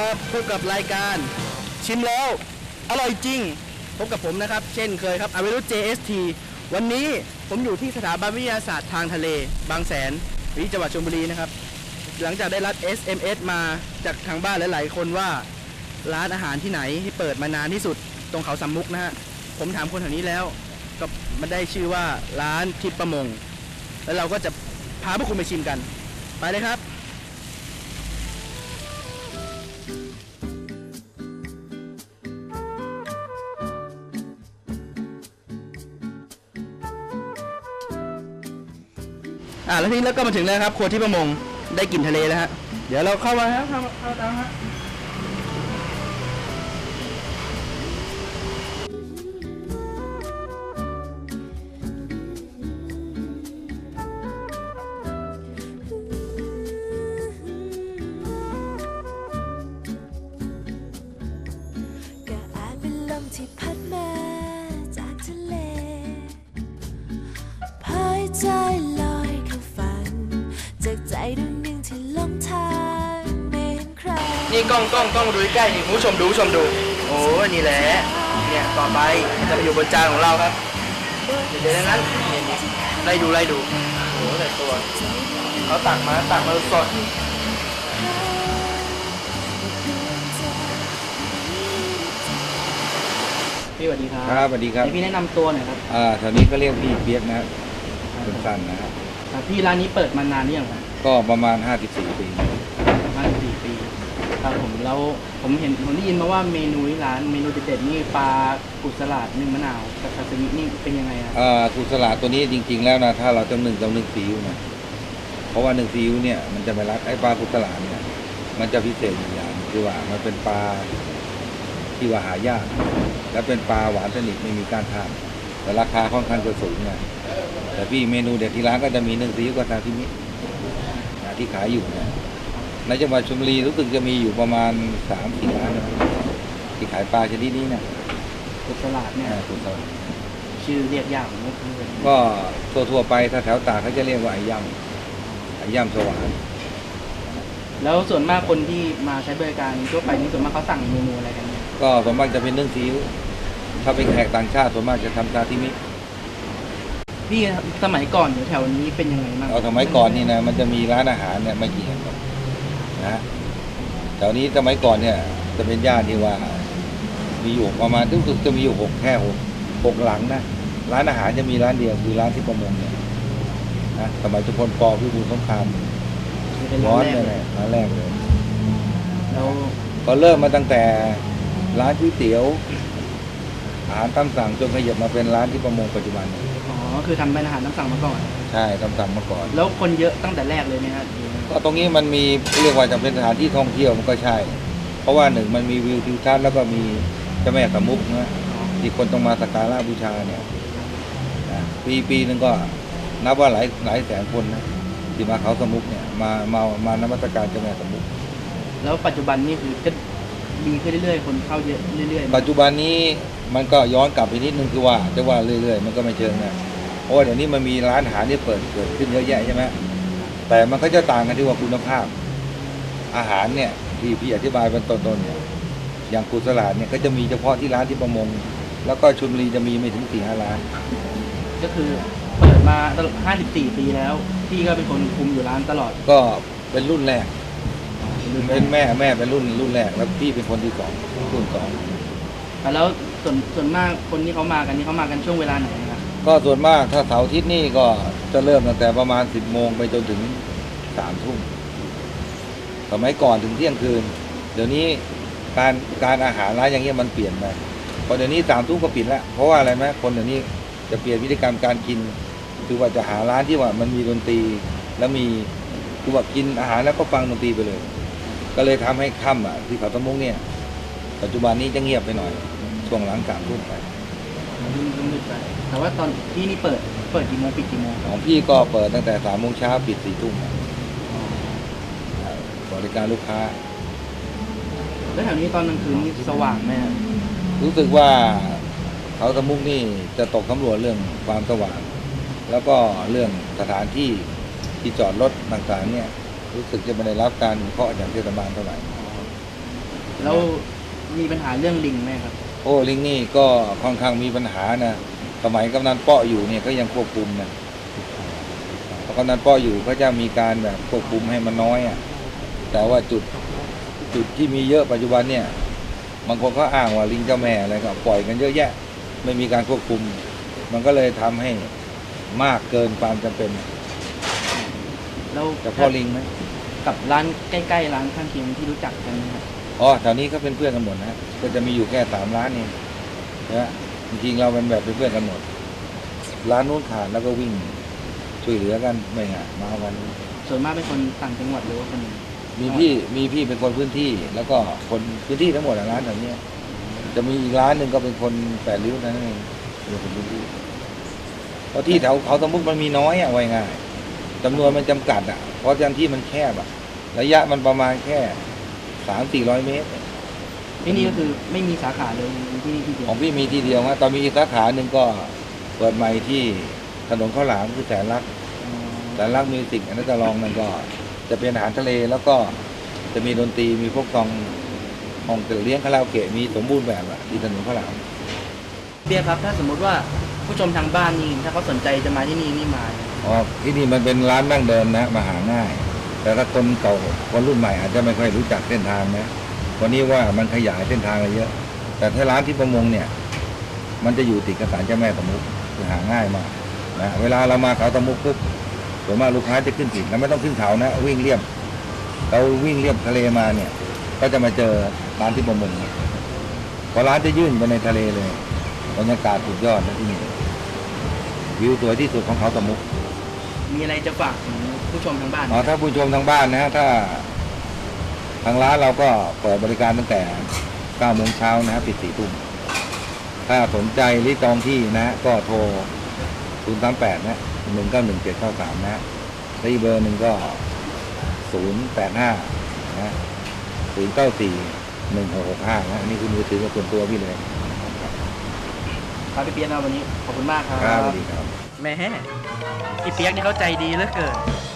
วัสดีครับพบกับรายการชิมแล้ว อร่อยจริง พบกับผมนะครับ เช่นเคยครับอวิรุธ JST วันนี้ผมอยู่ที่สถาบันวิทยาศาสตร์ทางทะเล บางแสนที่จังหวัดชลบุรีนะครับ หลังจากได้รับ SMS มาจากทางบ้านหลาย ๆ คนว่าร้านอาหารที่ไหนที่เปิดมานานที่สุดตรงเขาสามมุกนะฮะผมถามคนแถวนี้แล้ว ก็มันได้ชื่อว่าร้านทิพประมง แล้วเราก็จะพาพวกคุณไปชิมกัน ไปเลยครับ แล้วทีนี้เราก็มาถึงแล้วครับครัวที่ประมงได้กลิ่นทะเลแล้วฮะเดี๋ยวเราเข้ามาครับเข้ามาเข้าตามฮะก็อาจเป็นลมที่พัดมาจากทะเล นี่กล้องกล้องกล้องดูใกล้ๆนี่คุณผู้ชมดูคุณผู้ชมดู โอ้นี่แหละ เนี่ยต่อไปจะมาอยู่บนจานของเราครับ เดี๋ยวนั้นนี่นี่ไล่ดูไล่ดู โอ้แต่ตัวเขาตักมาตักมาสดพี่สวัสดีครับครับสวัสดีครับให้พี่แนะนำตัวหน่อยครับ อ่าแถวนี้ก็เรียกพี่เปียกนะครับสั้นๆนะครับ ครับพี่ร้านนี้เปิดมานานหรือยังครับก็ประมาณ 54 ปีประมาณสี่ปี ครับผมแล้วผมเห็นผมได้ยินมาว่าเมนูที่ร้านเมนูเด็ดๆนี่ปลากุสลาดนึ่งมะนาวกับซาซิมินี่เป็นยังไงครับอ่ากุศลาตัวนี้จริง ๆ แล้วนะถ้าเราจะนึ่งต้อนึ่งซีอิ๊วนะเพราะว่านึ่งซีอิ๊วเนี่ยมันจะไม่รัดไอ้ปลากุศลาเนี่ย มันจะพิเศษอยู่อย่างคือว่ามันเป็นปลาที่ว่าหายาก และเป็นปลาหวานสนิทไม่มีการทานแต่ราคาค่อนข้างจะสูงนะแต่พี่เมนูเด็ดที่ร้านก็จะมีนึ่งซีอิ๊วกับซาซิมินะที่ขายอยู่นะ ในจังหวัดชลบุรีรู้สึกจะมีอยู่ประมาณสามสี่ร้านนะที่ขายปลาชนิดนี้นะกุสลาดเนี่ยอ่ากุศลาชื่อเรียกยากผมไม่คุ้นเลยก็ทั่วๆไปถ้าแถวตากเขาจะเรียกว่าไอ้ย่ำไอ้ย่ำสว่านแล้วส่วนมากคนที่มาใช้บริการทั่วไปนี่ส่วนมากเขาสั่งเมนูอะไรกันเนี่ยก็ส่วนมากจะเป็นเรื่องซีอิ๊วถ้าเป็นแขกต่างชาติส่วนมากจะทำซาซิมิพี่ครับสมัยก่อนอยู่แถวนี้เป็นยังไงบ้างเอาสมัยก่อนนี่นะมันจะมีร้านอาหารเนี่ยไม่กี่แห่งหรอก นะฮะแถวนี้สมัยก่อนเนี่ย จะเป็นย่านที่ว่า มีอยู่ประมาณรู้สึกจะมีอยู่หกแค่หกหกหลังนะร้านอาหารจะมีร้านเดียวคือร้านที่ประมงเนี่ยนะสมัยทุกคนปอพิบูลสงครามเป็นร้ร้าอนนแรกเนี่ยเลยแหละร้านแรกเลยแล้วก็เริ่มมาตั้งแต่ร้านก๋วยเตี๋ยวอาหารตามสั่งจนขยับมาเป็นร้านที่ประมงปัจจุบันเนี่ยอ๋อ คือทำเป็นอาหารน้ำสั่งมาก่อน ใช่ตามสั่งมาก่อน แล้วคนเยอะตั้งแต่แรกเลยไหมครับ ก็ตรงนี้มันมีเรียกว่าจะเป็นสถานที่ท่องเที่ยวมันก็ใช่ เพราะว่าหนึ่งมันมีวิวทิวทัศน์แล้วก็มีเจ้าแม่สามมุกนะที่คนต้องมาสักการะบูชาเนี่ยนะปีปีหนึ่งก็นับว่าหลายหลายแสนคนนะที่มาเขาสามมุกเนี่ยมามามานมัสการเจ้าแม่สามมุกแล้วปัจจุบันนี่คือก็ดีขึ้นเรื่อยๆ คนเข้าเยอะเรื่อยๆ ปัจจุบันนี้มันก็ย้อนกลับไปนิดนึงคือว่าจะว่าเรื่อยๆ มันก็ไม่เชิงนะเพราะว่าเดี๋ยวนี้มันมีร้านอาหารที่เปิดเกิดขึ้นเยอะแยะใช่ไหม แต่มันก็จะต่างกันที่ว่าคุณภาพ อาหารเนี่ยที่พี่อธิบายเป็นต้นๆเนี่ยอย่างกุศลาดเนี่ยก็จะมีเฉพาะที่ร้านที่ประมง แล้วก็ชลบุรีจะมีไม่ถึงสี่ห้าร้าน ก็คือเปิดมาตลอด54ปีแล้ว พี่ก็เป็นคนคุมอยู่ร้านตลอด ก็เป็นรุ่นแรกรุ่นแรเป็กนแม่แม่เป็นรุ่นรุ่นแรกแล้วพี่เป็นคนที่สองรุ่นสองแล้วส่วนส่วนมากคนที่เขามากันนี่เขามากันช่วงเวลาไหนครับก็ส่วนมากถ้าเสาร์อาทิตย์นี่ก็ จะเริ่มตั้งแต่ประมาณสิบโมงไปจนถึงสามทุ่มสมัยก่อนถึงเที่ยงคืน เดี๋ยวนี้การการอาหารร้านอย่างเงี้ยมันเปลี่ยนไปเพราะเดี๋ยวนี้สามทุ่มก็ปิดแล้ว เพราะว่าอะไรไหมคนเดี๋ยวนี้จะเปลี่ยนวิธีการการกิน คือว่าจะหาร้านที่ว่ามันมีดนตรีแล้วมีคือว่ากินอาหารแล้วก็ฟังดนตรีไปเลย ก็เลยทำให้ค่ำอะที่เขาตะมุกเนี่ย ปัจจุบันนี้จะเงียบไปหน่อยช่วงหลังสามทุ่มไป รุ่นรุ่นรุ่นไปแต่ว่าตอนที่นี่เปิดเปิดกี่โมงปิดกี่โมงคขรับองพี่ก็เปิดตั้งแต่สามโมงเช้าปิดสี่ทุ่มบริการลูกค้า แล้วแถวนี้ตอนกลางคืนนี่สว่างไหมครับรู้สึกว่าเขาตะมุกนี่จะตกสำรวจเรื่องความสว่าง แล้วก็เรื่องสถานที่ที่จอดรถต่างๆเนี่ย รู้สึกจะไม่ได้รับการวิเคราะห์จากเทศบาลเท่าไหร่แแล้วมีปัญหาเรื่องลิงไหมครับ โอ้ลิงนี่ก็ค่อนข้างมีปัญหานะสมัยกำนันเปาะอยู่เนี่ยก็ยังควบคุมนะพอกำนันเปาะอยู่ก็จะมีการแบบควบคุมให้มันน้อยอะ แต่ว่าจุดจุดที่มีเยอะปัจจุบันเนี่ยบางคนก็อ้างว่าลิงเจ้าแม่อะไรก็ปล่อยกันเยอะแยะ ไม่มีการควบคุม มันก็เลยทำให้มากเกินความจำเป็นแล้วจะพ่อลิงไหมกับร้านใกล้ ๆ ร้านข้างเคียงที่รู้จักกันไหมครับ อ๋อแถวนี้ก็เป็นเพื่อนกันหมดนะก็จะมีอยู่แค่สามร้านเองนะจริงๆเราเป็นแบบเป็นเพื่อนกันหมด ร้านนู้นขาดแล้วก็วิ่งช่วยเหลือกันไม่งะมาวันส่วนมากเป็นคนต่างจังหวัดหรือว่าคนมีพี่มีพี่เป็นคนพื้นที่ แล้วก็คนพื้นที่ทั้งหมดอะร้านแถวเนี้ยจะมีอีกร้านหนึ่งก็เป็นคนแปดริ้วนั่นเองเป็นคนพื้นที่เพราะที่แถวเขาสมมุติมันมีน้อยอะไว้ง่ายจำนวนมันจำกัดอะเพราะจำที่มันแคบอะระยะมันประมาณแค่ สามสี่ร้อยเมตร ที่นี่ก็คือไม่มีสาขาเลยมีที่นี่ที่เดียขวองพี่มีที่เดียวฮะตอนมีอีกสาขาหนึ่งก็เปิดใหม่ที่ถนนข้าวหลามคือแสนรัก แสนรักมิวสิกอันนั้นจะลองนั่นก็ จะเป็นอาหารทะเลแล้วก็จะมีดนตรีมีพวกกองห้องเลี้ยงคาราโอเกะมีสมบูรณ์แบบอะที่ถนนข้าวหลาม เบียร์ครับ ถ้าสมมุติว่าผู้ชมทางบ้านนี่ถ้าเขาสนใจจะมาที่นี่นี่มาเนี่ยอ๋อที่นี่มันเป็นร้านดั้งเดิมนะมาหาง่าย แต่ถ้าคนเก่าคนรุ่นใหม่อาจจะไม่ค่อยรู้จักเส้นทางนะวันนี้ว่ามันขยายเส้นทางไปเยอะ แต่ถ้าร้านที่ประมงเนี่ย มันจะอยู่ติดกับศาลเจ้าแม่ตะมุกคือหาง่ายมากนะเวลาเรามาเขาตะมุกปุ๊บส่วนมากลูกค้าจะขึ้นผิดแล้วไม่ต้องขึ้นเขานะ วิ่งเรียบเราวิ่งเรียบทะเลมาเนี่ย ก็จะมาเจอร้านที่ประมงเพอร้านจะยื่นไปในทะเลเลยบรรยากาศสุดยอดนะที่นี่วิวสวยที่สุดของเขาตะมุก มีอะไรจะฝากถึง ผู้ชมทางบ้านไหมอ๋อถ้าผู้ชมทางบ้านนะฮะถ้า ทางร้านเราก็เปิดบริการตั้งแต่9โมงเช้านะฮะปิด4ทุ่มถ้าสนใจหรือจองที่นะฮะก็โทร 038 นะ 191793นะฮะและอีกเบอร์หนึ่งก็ 085 นะ 094 1665 นะอันนี่คือมือถือกับส่วนตัวพี่เลยครับพี่เปียกนะวันนี้ขอบคุณมากครับครับสวัสดีครับแหม่พี่เปียกนี่เข้าใจดีเหลือเกินอื้อหือ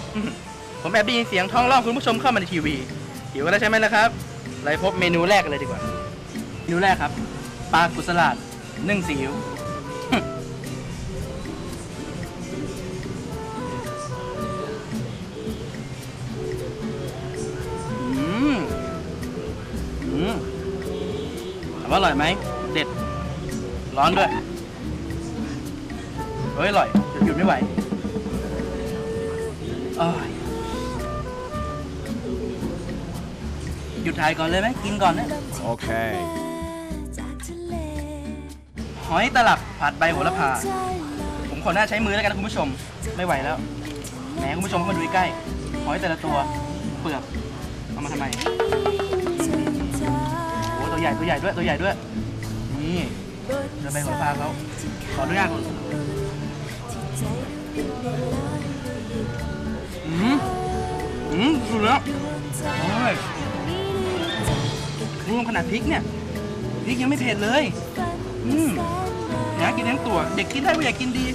ผมแอบได้ยินเสียงท้องร้องคุณผู้ชมเข้ามาในทีวีหิวกันแล้วใช่ไหมล่ะครับเลยพบเมนูแรกกันเลยดีกว่า เมนูแรกครับ ปลากุสลาดนึ่งซีอิ๊วอืมอืมถามว่าอร่อยไหม เด็ด ร้อนด้วย เฮ้ย อร่อยหยุดหยุดไม่ไหว หยุดถ่ายก่อนเลยไหมกินก่อนนะ โอเคจากทะเลหอยตลับผัดใบโหระพา ผมขอหน้าใช้มือแล้วกันนะคุณผู้ชม ไม่ไหวแล้วแหมคุณผู้ชมเข้ามาดูใกล้ๆหอยแต่ละตัวเปลือกเอามาทำไมโอ้ตัวใหญ่ตัวใหญ่ด้วยตัวใหญ่ด้วย นี่เดินใบโหระพาเขาขออนุญาตก่อน อืมอืมสุดแล้วโอ้ยรวมขนาดพริกเนี่ยพริกยังไม่เผ็ดเลย อืมอยากกินทั้งตัว เด็กกินได้ไม่อยากกินดี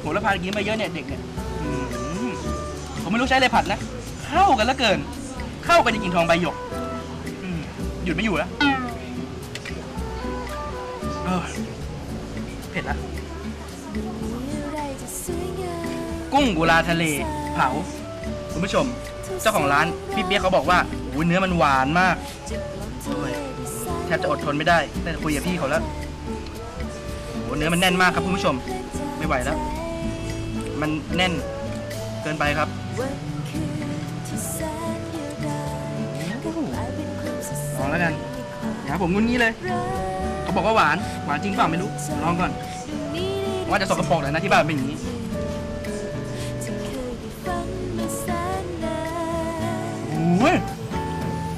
โหระพากินไปเยอะเนี่ยเด็กเนี่ยอืมผมไม่รู้ใช้อะไรผัดนะเข้ากันแล้วเกิน เข้ากันจริงทองใบหยกหยุดไม่อยู่แล้วเออเผ็ดละกุ้งกุลาทะเล เผา คุณผู้ชม เจ้าของร้านพี่เปียกเขาบอกว่าโอ้เนื้อมันหวานมากโอ้ยแทบจะอดทนไม่ได้แต่คุยกับพี่เขาแล้วโอ้โหเนื้อมันแน่นมากครับคุณผู้ชม ไม่ไหวแล้ว มันแน่นเกินไปครับลองแล้วกันอย่าผมงุนงี้เลย เขาบอกว่าหวาน หวานจริงเปล่าไม่รู้ ลองก่อน ว่าจะสกปรกเลยนะที่บ้านเป็นอย่างนี้ เฮ้ย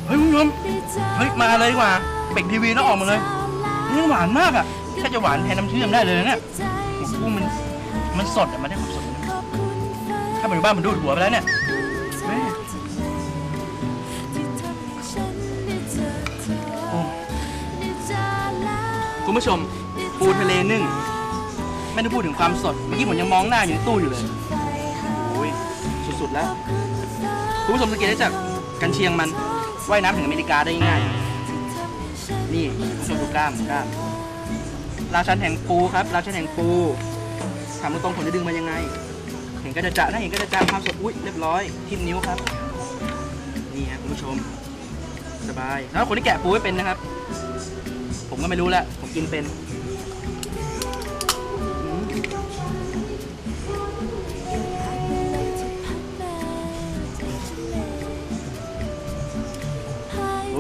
คุณผู้ชมเฮ้ยมาเลยดีกว่าเป่งทีวีแล้วออกมาเลยนี่หวานมากอะแค่จะหวานแทนน้ำเชื่อมได้เลยนะเนี่ยกุ้งมันมันสดอะมันได้ความสดถ้ามันอยู่บ้านมันดูดหัวไปแล้วเนี่ยคุณผู้ชมปูทะเลนึ่งไม่ได้พูดถึงความสด เมื่อกี้ผมยังมองหน้าอยู่ในตู้อยู่เลยโอ้ยสุดๆแล้ว คุณผู้ชมสังเกตได้จาก กันเชียงมันว่ายน้ำถึงอเมริกาได้ง่าย นี่คุณผู้ชมดูกล้ามกล้าม ราชันแห่งปูครับ ราชันแห่งปูถามตรงๆผมจะดึงมันยังไง เห็นก็จะจะถ้าเห็นก็จะจะภาพสดอุ้ยเรียบร้อยทิ่มนิ้วครับ นี่ครับคุณผู้ชม สบาย แล้วคนที่แกะปูไม่เป็นนะครับ ผมก็ไม่รู้แหละผมกินเป็น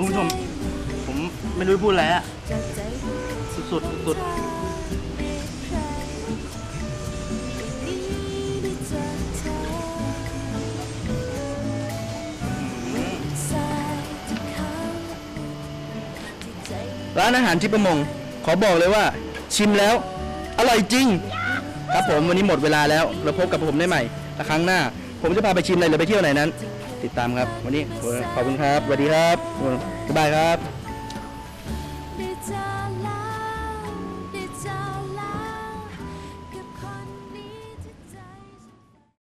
คุณผู้ชม ผมไม่รู้จะพูดอะไรอะสุดๆสุดๆอืมร้านอาหารที่ประมง ขอบอกเลยว่า ชิมแล้ว อร่อยจริง ครับผมวันนี้หมดเวลาแล้ว เราพบกับผมได้ใหม่และครั้งหน้า ผมจะพาไปชิมอะไรหรือไปเที่ยวไหนนั้น ติดตามครับ วันนี้ขอบคุณครับสวัสดีครับบ๊ายบายครับ